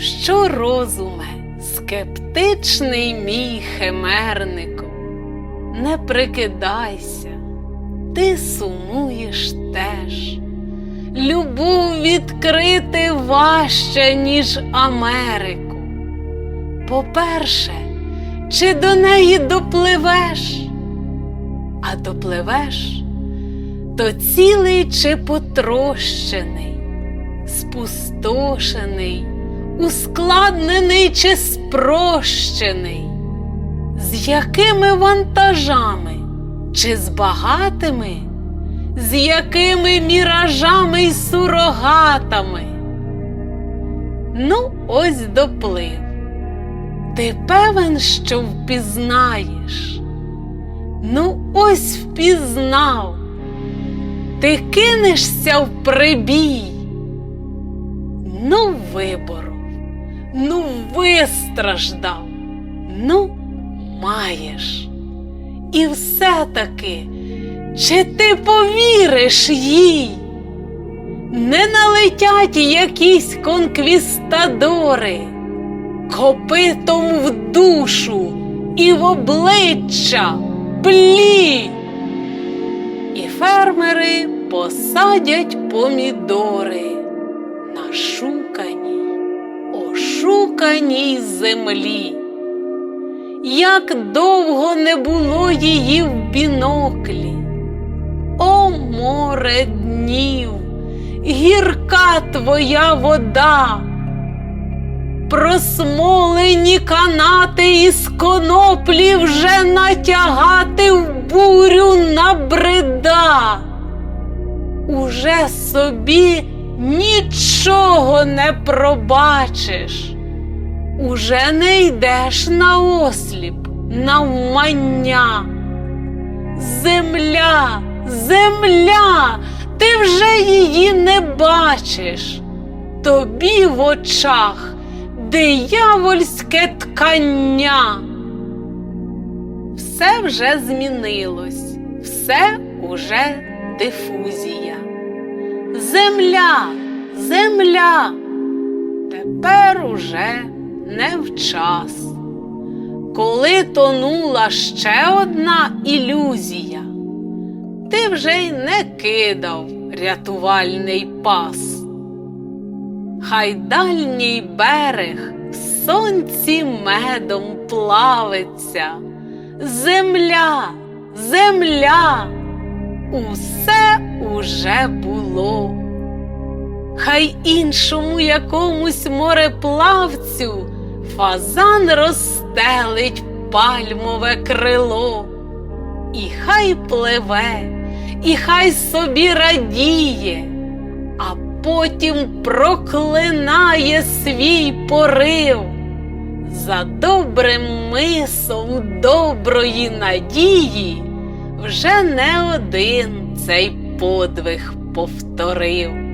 Що розуме, скептичний мій химернику, не прикидайся, ти сумуєш теж. Любов відкрити важче, ніж Америку. По-перше, чи до неї допливеш? А допливеш, то цілий чи потрощений, спустошений, ускладнений чи спрощений, з якими вантажами, чи з багатими, з якими міражами й сурогатами. Ну, ось доплив. Ти певен, що впізнаєш? Ну, ось впізнав. Ти кинешся в прибій. Ну, виборов, ну, вистраждав, ну, маєш. І все-таки, чи ти повіриш їй? Не налетять якісь конквістадори, копитом в душу і в обличчя плі. І фермери посадять помідори ошуканій землі. Як довго не було її в біноклі, о море днів, гірка твоя вода, просмолені канати із коноплі вже натягати в бурю набрида. Уже собі нічого не пробачиш, уже не йдеш на осліп, навмання. Земля, земля, ти вже її не бачиш. Тобі в очах диявольське ткання. Все вже змінилось, все уже дифузія. Земля, земля, тепер уже не в час. Коли тонула ще одна ілюзія, ти вже й не кидав рятувальний пас. Хай дальній берег в сонці медом плавиться, земля, земля, усе уже було. Хай іншому якомусь мореплавцю фазан розстелить пальмове крило, і хай пливе, і хай собі радіє, а потім проклинає свій порив. За добрим мисом доброї надії вже не один цей подвиг повторив.